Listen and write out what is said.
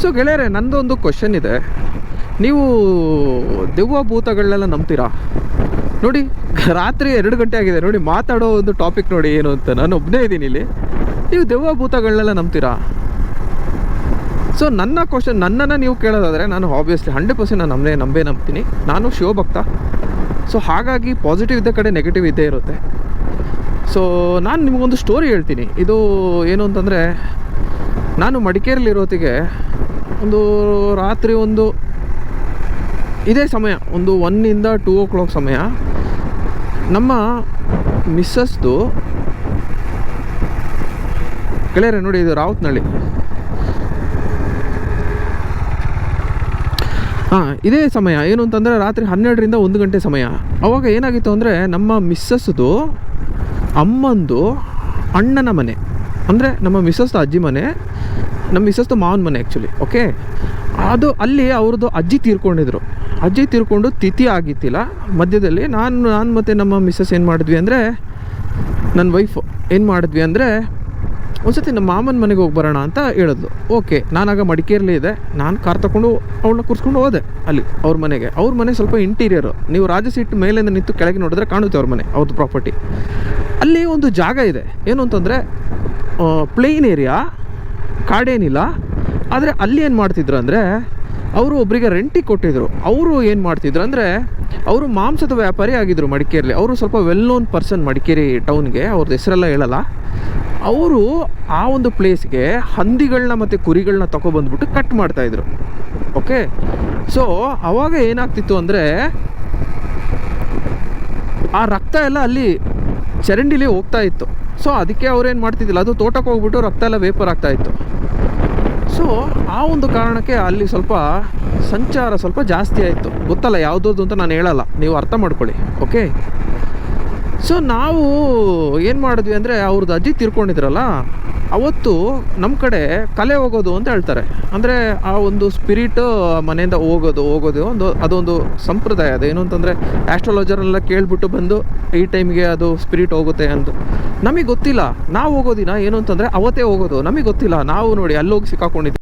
So ಗೆಳೆಯರೆ, ನಂದೊಂದು question ಇದೆ. ನೀವು ದೆವ್ವ ಭೂತಗಳನ್ನೆಲ್ಲ ನಂಬ್ತೀರಾ? ನೋಡಿ, ರಾತ್ರಿ ಎರಡು ಗಂಟೆ ಆಗಿದೆ. ನೋಡಿ, ಮಾತಾಡೋ ಒಂದು ಟಾಪಿಕ್ ನೋಡಿ ಏನು ಅಂತ ನಾನು ಒಬ್ಬನೇ ಇದ್ದೀನಿ ಇಲ್ಲಿ. ನೀವು ದೆವ್ವ ಭೂತಗಳನ್ನೆಲ್ಲ ನಂಬ್ತೀರಾ? ಸೊ ನನ್ನ ಕ್ವಶನ್ ನನ್ನನ್ನು ನೀವು ಕೇಳೋದಾದರೆ, ನಾನು ಆಬ್ವಿಯಸ್ಲಿ ಹಂಡ್ರೆಡ್ ಪರ್ಸೆಂಟ್ ನಾನು ನಂಬೇ ನಂಬೇ ನಂಬ್ತೀನಿ. ನಾನು ಶಿವಭಕ್ತ. ಸೊ ಹಾಗಾಗಿ ಪಾಸಿಟಿವ್ ಇದ್ದ ಕಡೆ ನೆಗೆಟಿವ್ ಇದ್ದೇ ಇರುತ್ತೆ. ಸೊ ನಾನು ನಿಮಗೊಂದು ಸ್ಟೋರಿ ಹೇಳ್ತೀನಿ. ಇದು ಏನು ಅಂತಂದರೆ, ನಾನು ಮಡಿಕೇರಿಲಿರೋತ್ತಿಗೆ ಒಂದು ರಾತ್ರಿ ಒಂದು ಇದೇ ಸಮಯ, ಒಂದು ಒನ್ನಿಂದ ಟೂ ಓ ಕ್ಲಾಕ್ ಸಮಯ. ನಮ್ಮ ಮಿಸ್ಸಸ್ದು ಗೆಳೆಯರೆ, ನೋಡಿ ಇದು ರಾವತ್ನಳ್ಳಿ. ಹಾಂ, ಇದೇ ಸಮಯ, ಏನು ಅಂತಂದರೆ ರಾತ್ರಿ ಹನ್ನೆರಡರಿಂದ ಒಂದು ಗಂಟೆ ಸಮಯ. ಅವಾಗ ಏನಾಗಿತ್ತು ಅಂದರೆ ನಮ್ಮ ಮಿಸ್ಸಸ್ದು ಅಮ್ಮಂದು ಅಣ್ಣನ ಮನೆ. ಅಂದರೆ ನಮ್ಮ ಮಿಸ್ಸಸ್ದು ಅಜ್ಜಿ ಮನೆ ನಮ್ಮ ಮಿಸ್ಸಸ್ದು ಮಾವನ ಮನೆ ಆ್ಯಕ್ಚುಲಿ ಓಕೆ ಅದು ಅಲ್ಲಿ ಅವ್ರದ್ದು ಅಜ್ಜಿ ತೀರ್ಕೊಂಡಿದ್ರು. ಅಜ್ಜಿ ತೀರ್ಕೊಂಡು ತಿಥಿ ಆಗಿತ್ತಿಲ್ಲ. ಮಧ್ಯದಲ್ಲಿ ನಾನು ನಾನು ಮತ್ತು ನಮ್ಮ ಮಿಸ್ಸಸ್ ಏನು ಮಾಡಿದ್ವಿ ಅಂದರೆ, ನನ್ನ ವೈಫು ಏನು ಮಾಡಿದ್ವಿ ಅಂದರೆ, ಒಂದ್ಸತಿ ನಮ್ಮ ಮಾಮನ ಮನೆಗೆ ಹೋಗಿ ಬರೋಣ ಅಂತ ಹೇಳಿದ್ಲು. ಓಕೆ ನಾನಾಗ ಮಡಿಕೇರಿಲಿ ಇದೆ ನಾನು ಕಾರ್ ತಗೊಂಡು ಅವಳನ್ನ ಕೂರಿಸ್ಕೊಂಡು ಹೋದೆ ಅಲ್ಲಿ, ಅವ್ರ ಮನೆಗೆ. ಅವ್ರ ಮನೆ ಸ್ವಲ್ಪ ಇಂಟೀರಿಯರು ನೀವು ರಾಜ ಸೀಟ್ ಮೇಲಿಂದ ನಿಂತು ಕೆಳಗೆ ನೋಡಿದ್ರೆ ಕಾಣುತ್ತೆ ಅವ್ರ ಮನೆ ಅವ್ರದ್ದು ಪ್ರಾಪರ್ಟಿ ಅಲ್ಲಿ ಒಂದು ಜಾಗ ಇದೆ. ಏನು ಅಂತಂದರೆ ಪ್ಲೇನ್ ಏರಿಯಾ ಕಾಡೇನಿಲ್ಲ. ಆದರೆ ಅಲ್ಲಿ ಏನು ಮಾಡ್ತಿದ್ರು ಅಂದರೆ ಅವರು ಒಬ್ಬರಿಗೆ ರೆಂಟಿಗೆ ಕೊಟ್ಟಿದ್ದರು ಅವರು ಏನು ಮಾಡ್ತಿದ್ರು ಅಂದರೆ ಅವರು ಮಾಂಸದ ವ್ಯಾಪಾರಿ ಆಗಿದ್ದರು ಮಡಿಕೇರಿಲಿ. ಅವರು ಸ್ವಲ್ಪ ವೆಲ್ ನೋನ್ ಪರ್ಸನ್ ಮಡಿಕೇರಿ ಟೌನ್ಗೆ ಅವ್ರದ್ದು ಹೆಸರೆಲ್ಲ ಹೇಳಲ್ಲ. ಅವರು ಆ ಒಂದು ಪ್ಲೇಸ್ಗೆ ಹಂದಿಗಳನ್ನ ಮತ್ತು ಕುರಿಗಳನ್ನ ತೊಗೊಬಂದ್ಬಿಟ್ಟು ಕಟ್ ಮಾಡ್ತಾಯಿದ್ರು ಓಕೆ ಸೊ ಅವಾಗ ಏನಾಗ್ತಿತ್ತು ಅಂದರೆ ಆ ರಕ್ತ ಎಲ್ಲ ಅಲ್ಲಿ ಚರಂಡಿಲಿ ಹೋಗ್ತಾ ಇತ್ತು. ಸೊ ಅದಕ್ಕೆ ಅವ್ರೇನು ಮಾಡ್ತಿದ್ದಿಲ್ಲ, ಅದು ತೋಟಕ್ಕೆ ಹೋಗ್ಬಿಟ್ಟು ರಕ್ತ ಎಲ್ಲ ವೇಪರ್ ಆಗ್ತಾ ಇತ್ತು. ಸೊ ಆ ಒಂದು ಕಾರಣಕ್ಕೆ ಅಲ್ಲಿ ಸ್ವಲ್ಪ ಸಂಚಾರ ಸ್ವಲ್ಪ ಜಾಸ್ತಿ ಆಯಿತು. ಗೊತ್ತಲ್ಲ, ಯಾವುದೋದು ಅಂತ ನಾನು ಹೇಳಲ್ಲ. ನೀವು ಅರ್ಥ ಮಾಡ್ಕೊಳ್ಳಿ ಓಕೆ ಸೊ ನಾವು ಏನು ಮಾಡಿದ್ವಿ ಅಂದರೆ, ಅವ್ರದ್ದು ಅಜ್ಜಿ ತೀರ್ಕೊಂಡಿದ್ರಲ್ಲ ಅವತ್ತು ನಮ್ಮ ಕಡೆ ಕಲೆ ಹೋಗೋದು ಅಂತ ಹೇಳ್ತಾರೆ. ಅಂದರೆ ಆ ಒಂದು ಸ್ಪಿರಿಟ್ ಮನೆಯಿಂದ ಹೋಗೋದು ಹೋಗೋದು ಒಂದು, ಅದೊಂದು ಸಂಪ್ರದಾಯ. ಅದು ಏನು ಅಂತಂದರೆ ಆ್ಯಸ್ಟ್ರಾಲಜರೆಲ್ಲ ಕೇಳಿಬಿಟ್ಟು ಬಂದು ಈ ಟೈಮ್ಗೆ ಅದು ಸ್ಪಿರಿಟ್ ಹೋಗುತ್ತೆ ಅಂತ ನಮಗೆ ಗೊತ್ತಿಲ್ಲ. ನಾವು ಹೋಗೋದಿನ ಏನು ಅಂತಂದರೆ ಅವತ್ತೇ ಹೋಗೋದು. ನಮಗೆ ಗೊತ್ತಿಲ್ಲ. ನಾವು ನೋಡಿ ಅಲ್ಲೋಗಿ ಸಿಕ್ಕಾಕೊಂಡಿದ್ದೀವಿ